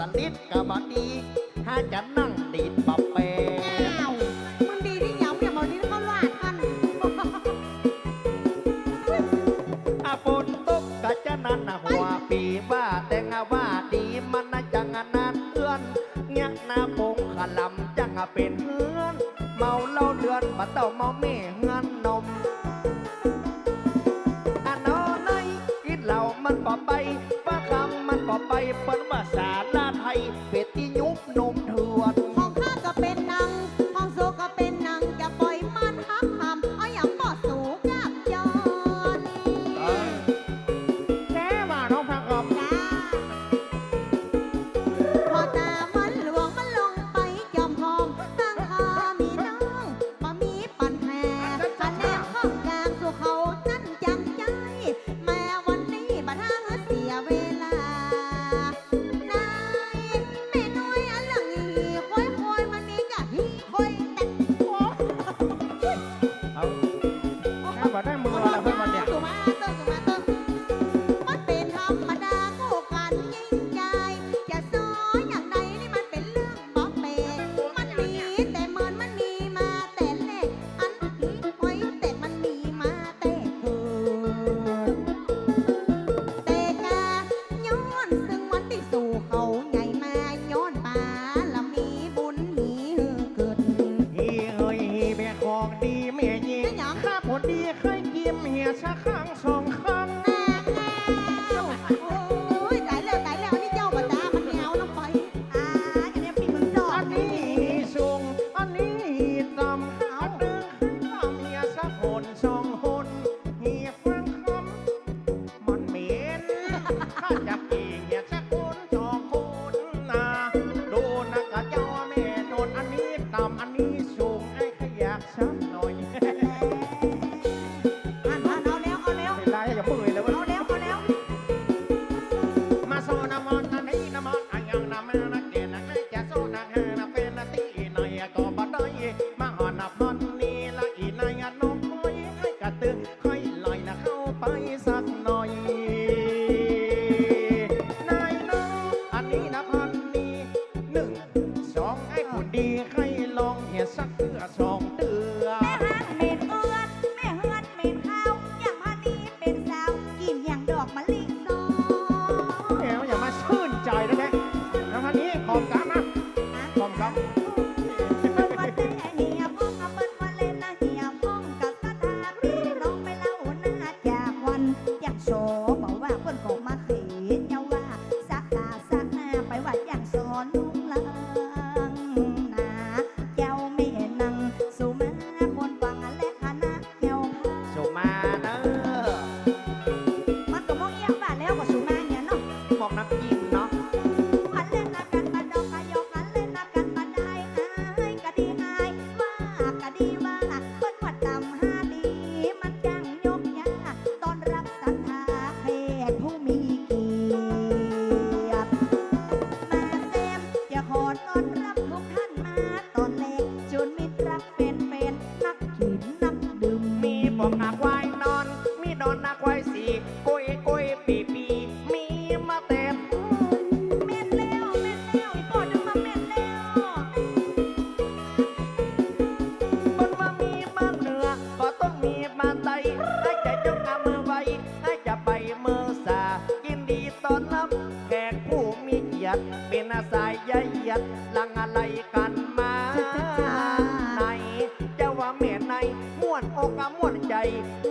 สนิทกับบัดดี Shachar. mais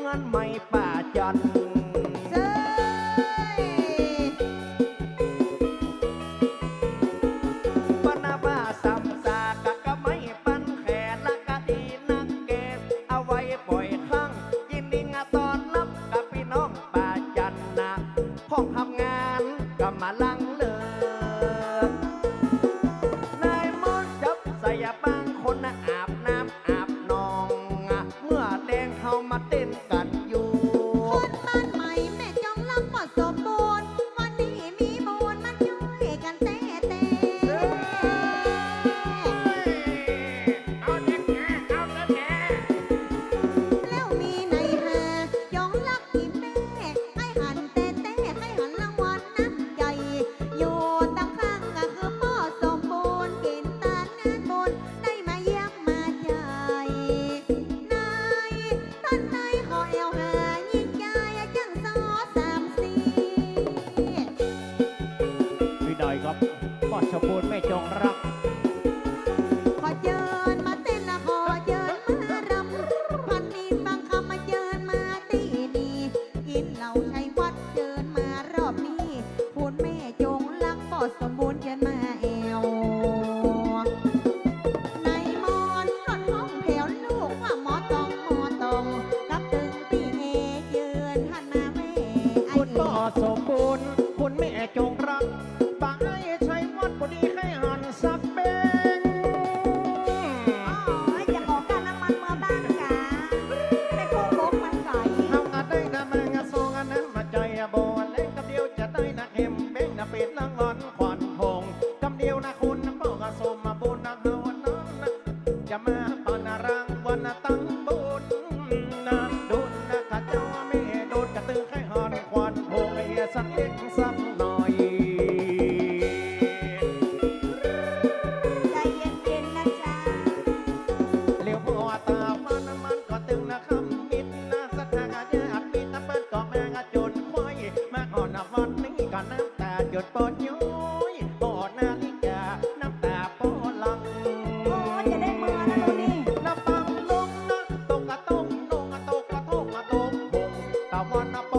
งินไม่ป่าจัน ต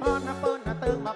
เปิ้นมาเปิ้นนะตึงมา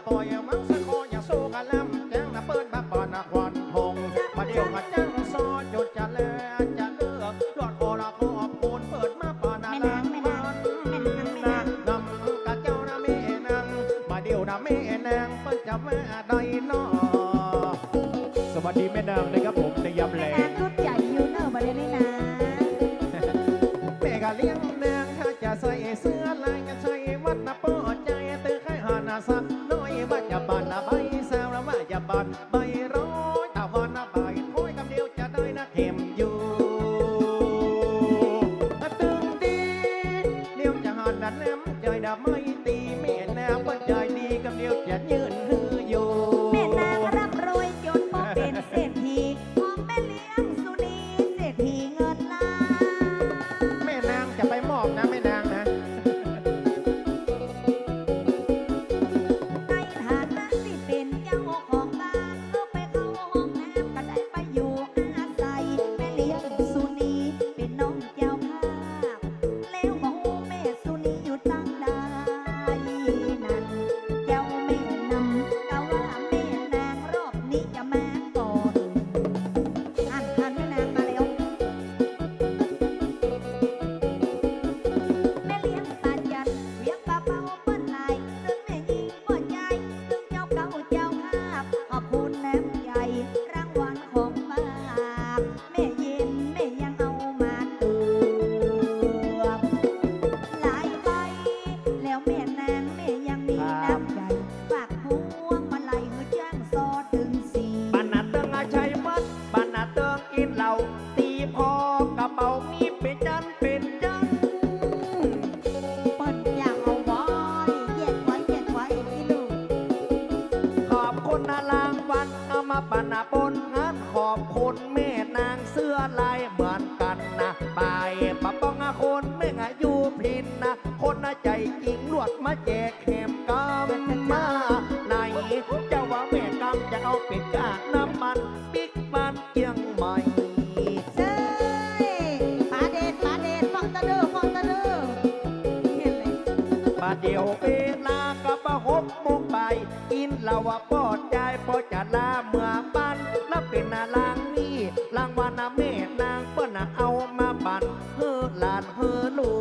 บาย กินเราว่าปลอดใจพอจะลาเมื่อปั่นนับเป็นนาลางนี่รางวานาเมตนางเปิ้นเอามาปันเฮือลานเฮือลู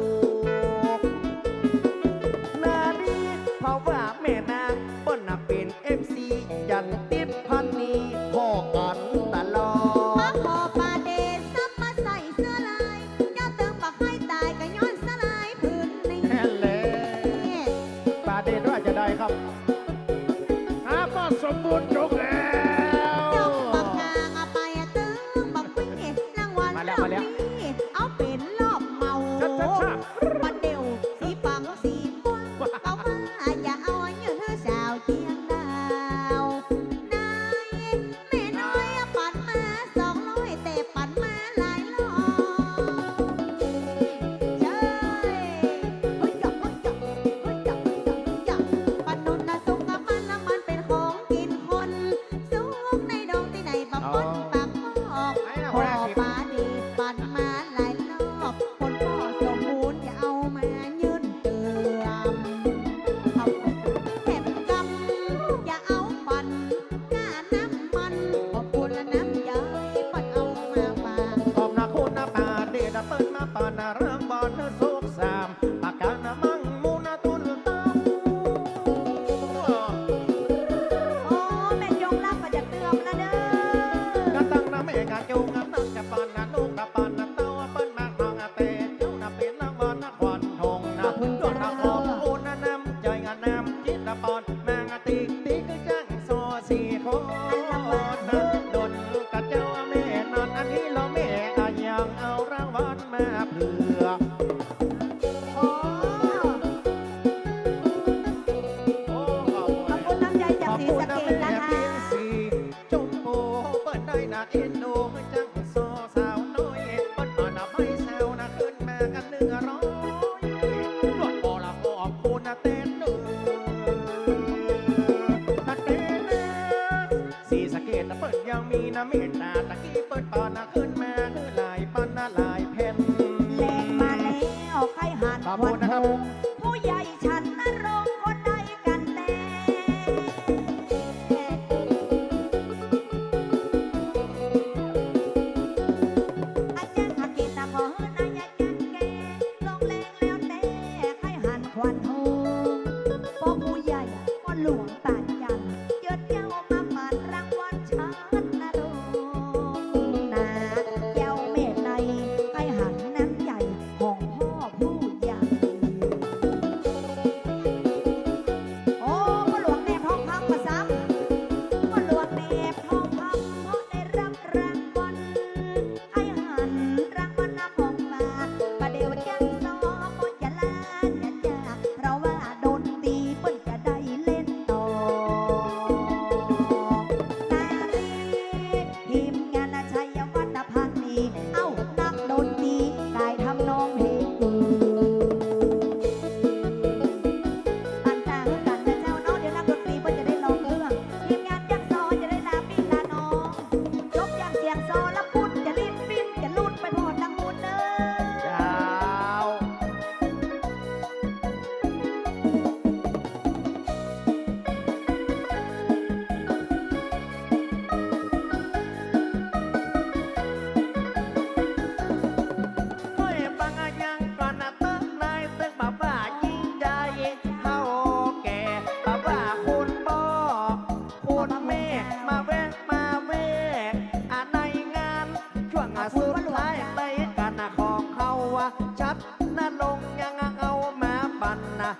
না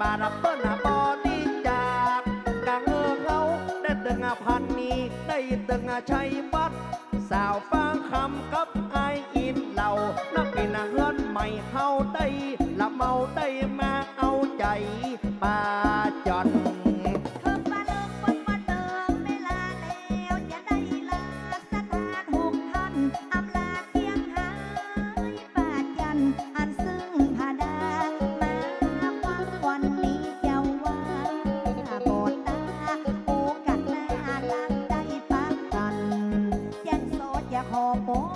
บาดับเปิ้ลหาบอดีจากกางเงือเขาได้ตึงอาพันนี้ ได้ตึงอาชัยบัด สาวฟังคำกับไออินเหล่านับเป็นเฮือนใหม่เฮาได้ละเมาได้มาเอาใจป่าจอน も